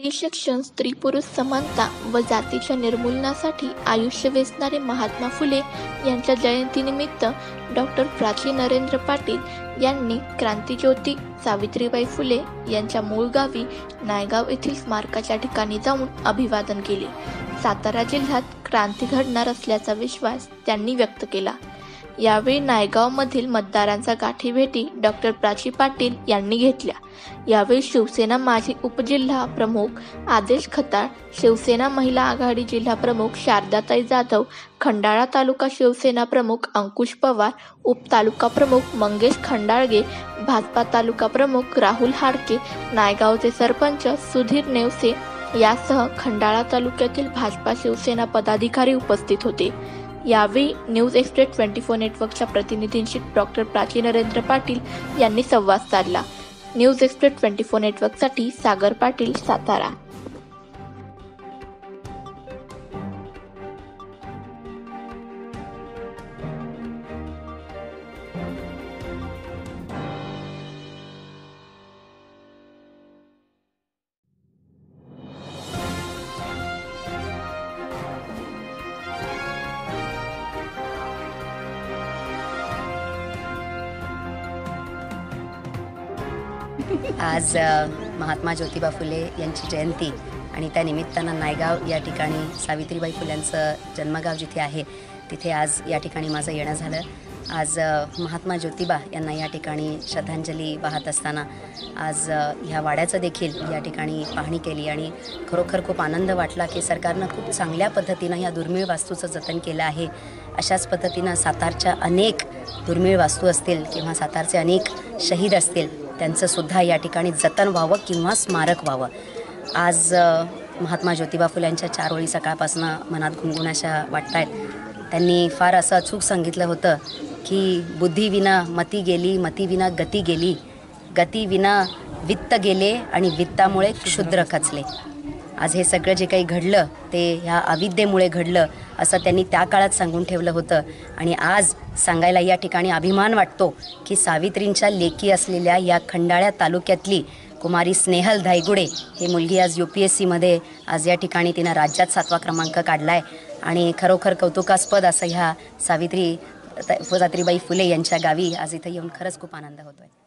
स्त्री शिक्षण स्त्री पुरुष समानता व जातीच्या निर्मूलनासाठी आयुष्य वेचणारे महात्मा फुले यांच्या जयंतीनिमित्त डॉक्टर प्राची नरेंद्र पाटील यांनी क्रांतीज्योती सावित्रीबाई फुले यांच्या मूळ गावी नायगाव येथील स्मारकाच्या ठिकाणी जाऊन अभिवादन केले. सातारा जिल्ह्यात क्रांती घडणार असल्याचा विश्वास त्यांनी व्यक्त केला. यावेळी नायगावमधील मतदारांचा गाठीभेटी डॉक्टर प्राची पाटील यांनी घेतल्या. यावेळी शिवसेना माजी उपजिल्हा प्रमुख आदेश खताळ शिवसेना महिला आघाडी जिल्हा प्रमुख शारदाताई जाधव खंडाळा तालुका शिवसेना प्रमुख अंकुश पवार उपतालुका प्रमुख मंगेश खंडाळगे भाजपा तालुका प्रमुख राहुल हाडके नायगावचे सरपंच सुधीर नेवसे यासह खंडाळा तालुक्यातील भाजपा शिवसेना पदाधिकारी उपस्थित होते. यावेळी न्यूज एक्सप्रेस ट्वेंटी फोर नेटवर्कच्या प्रतिनिधींशी डॉक्टर प्राची नरेंद्र पाटील यांनी संवाद साधला. न्यूज एक्सप्रेस ट्वेंटी फोर नेटवर्कसाठी सागर पाटील सातारा. आज महात्मा ज्योतिबा फुले यांची जयंती आणि त्या निमित्तानं नायगाव या ठिकाणी सावित्रीबाई फुल्यांचं जन्मगाव जिथे आहे तिथे आज या ठिकाणी माझं येणं झालं. आज महात्मा ज्योतिबा यांना या ठिकाणी श्रद्धांजली वाहत असताना आज ह्या वाड्याचं देखील या ठिकाणी पाहणी केली आणि खरोखर खूप आनंद वाटला की सरकारनं खूप चांगल्या पद्धतीनं या दुर्मिळ वास्तूचं जतन केलं आहे. अशाच पद्धतीनं सातारच्या अनेक दुर्मिळ वास्तू असतील किंवा सातारचे अनेक शहीद असतील त्यांचं सुद्धा या ठिकाणी जतन व्हावं किंवा स्मारक व्हावं. आज महात्मा ज्योतिबा फुल्यांच्या चार ओळी सकाळपासून मनात गुणगुणाशा वाटत आहेत त्यांनी फार असं अचूक सांगितलं होतं की बुद्धीविना मती गेली मतीविना गती गेली. गतीविना वित्त गेले आणि वित्तामुळे क्षुद्र खचले. आज हे सगळं जे काही घडलं ते ह्या अविद्येमुळे घडलं असं त्यांनी त्या काळात सांगून ठेवलं होतं. आणि आज सांगायला या ठिकाणी अभिमान वाटतो की सावित्रींच्या लेकी असलेल्या या खंडाळ्या तालुक्यातली कुमारी स्नेहल धायगुडे ही मुलगी आज यू पी एस सीमध्ये आज या ठिकाणी तिनं राज्यात सातवा क्रमांक काढला आहे आणि खरोखर कौतुकास्पद असं ह्या सावित्री सावित्रीबाई फुले यांच्या गावी आज इथं येऊन खरंच खूप आनंद होतो आहे